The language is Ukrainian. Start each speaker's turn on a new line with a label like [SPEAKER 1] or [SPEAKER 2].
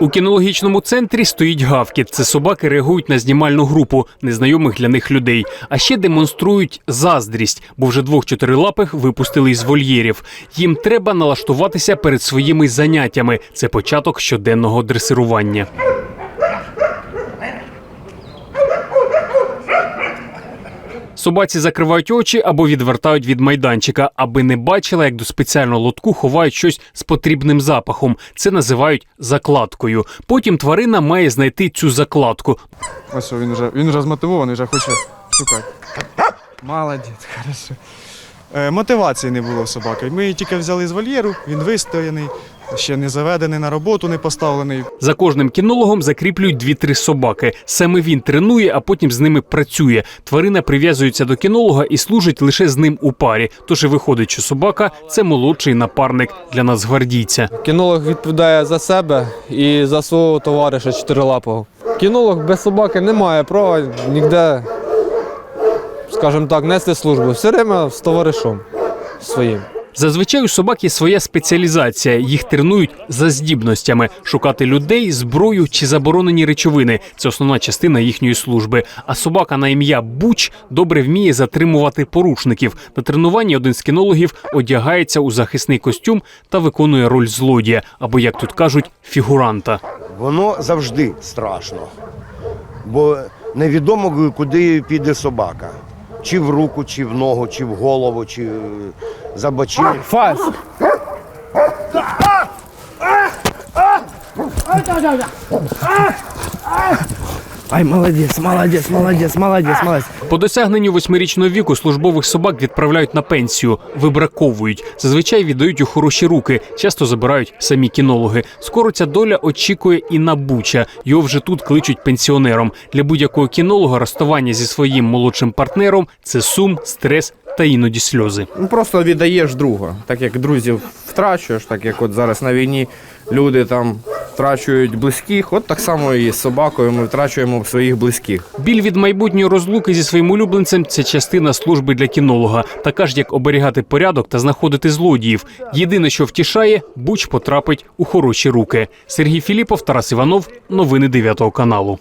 [SPEAKER 1] У кінологічному центрі стоїть гавкіт. Це собаки реагують на знімальну групу незнайомих для них людей. А ще демонструють заздрість, бо вже двох чотирилапих випустили із вольєрів. Їм треба налаштуватися перед своїми заняттями. Це початок щоденного дресирування. Собаці закривають очі або відвертають від майданчика, аби не бачила, як до спеціального лотку ховають щось з потрібним запахом. Це називають закладкою. Потім тварина має знайти цю закладку.
[SPEAKER 2] Ось він вже, він вже змотивований, вже хоче шукати. Молодець, хорошо. Е, мотивації не було собаки. Ми її тільки взяли з вольєру, він вистояний, ще не заведений на роботу, не поставлений.
[SPEAKER 1] За кожним кінологом закріплюють дві-три собаки. Саме він тренує, а потім з ними працює. Тварина прив'язується до кінолога і служить лише з ним у парі. Тож і виходить, що собака це молодший напарник для нацгвардійця.
[SPEAKER 3] Кінолог відповідає за себе і за свого товариша чотирилапого. Кінолог без собаки не має права ніде, скажімо так, нести службу. Все время з товаришем своїм.
[SPEAKER 1] Зазвичай у собак є своя спеціалізація. Їх тренують за здібностями шукати людей, зброю чи заборонені речовини. Це основна частина їхньої служби. А собака на ім'я Буч добре вміє затримувати порушників. На тренуванні один з кінологів одягається у захисний костюм та виконує роль злодія, або як тут кажуть, фігуранта.
[SPEAKER 4] Воно завжди страшно, бо невідомо, куди піде собака. Чи в руку, чи в ногу, чи в голову, чи е, за бочину.
[SPEAKER 5] Ай, молодец, молодец, молодец, молодец, молодец.
[SPEAKER 1] По досягненню восьмирічного віку службових собак відправляють на пенсію, вибраковують. Зазвичай віддають у хороші руки, часто забирають самі кінологи. Скоро ця доля очікує і на Буча. Його вже тут кличуть пенсіонером. Для будь-якого кінолога розставання зі своїм молодшим партнером це сум, стрес та іноді сльози.
[SPEAKER 5] Ну просто віддаєш друга. Так як друзів втрачуєш, так як от зараз на війні люди там втрачують близьких, от так само і з собакою ми втрачуємо своїх близьких.
[SPEAKER 1] Біль від майбутньої розлуки зі своїм улюбленцем це частина служби для кінолога, така ж як оберігати порядок та знаходити злодіїв. Єдине, що втішає, Буч потрапить у хороші руки. Сергій Філіпов, Тарас Іванов, новини 9 каналу.